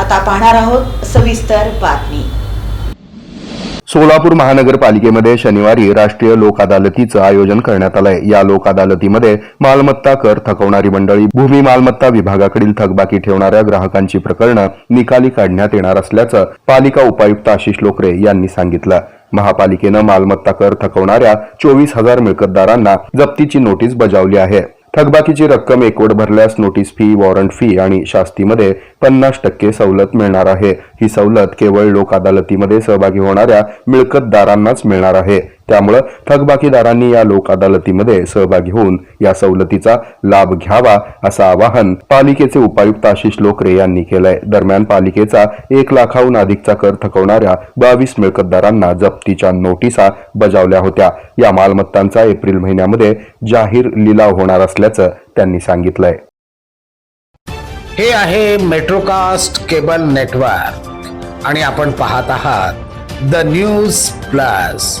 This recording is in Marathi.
आता पाहणार आहोत सविस्तर बातमी. सोलापूर महानगरपालिकेमध्ये शनिवारी राष्ट्रीय लोक अदालतीचं आयोजन करण्यात आलंय. या लोक अदालतीमध्ये मालमत्ता कर थकवणारी मंडळी भूमी मालमत्ता विभागाकडील थकबाकी ठेवणाऱ्या ग्राहकांची प्रकरणं निकाली काढण्यात येणार असल्याचं पालिका उपायुक्त आशिष लोकरे यांनी सांगितलं. महापालिकेनं मालमत्ता कर थकवणाऱ्या चोवीस हजार मिळकतदारांना जप्तीची नोटीस बजावली आहे. थकबाकीची रक्कम एकवट भरल्यास नोटीस फी वॉरंट फी आणि शास्तीमध्ये पन्नास टक्के सवलत मिळणार आहे. ही सवलत केवळ लोक अदालतीमध्ये सहभागी होणाऱ्या मिळकतदारांनाच मिळणार आहे. त्यामुळं थकबाकीदारांनी या लोक अदालतीमध्ये सहभागी होऊन या सवलतीचा लाभ घ्यावा असं आवाहन पालिकेचे उपायुक्त आशिष लोकरे यांनी केलंय. दरम्यान पालिकेचा एक लाखाहून अधिकचा कर थकवणाऱ्या बावीस मिळकतदारांना जप्तीच्या नोटिसा बजावल्या होत्या. या मालमत्तांचा एप्रिल महिन्यामध्ये जाहीर लिलाव होणार असल्याचं त्यांनी सांगितलंय. हे आहे मेट्रोकास्ट केबल नेटवर्क आणि आपण पाहत आहात the news plus.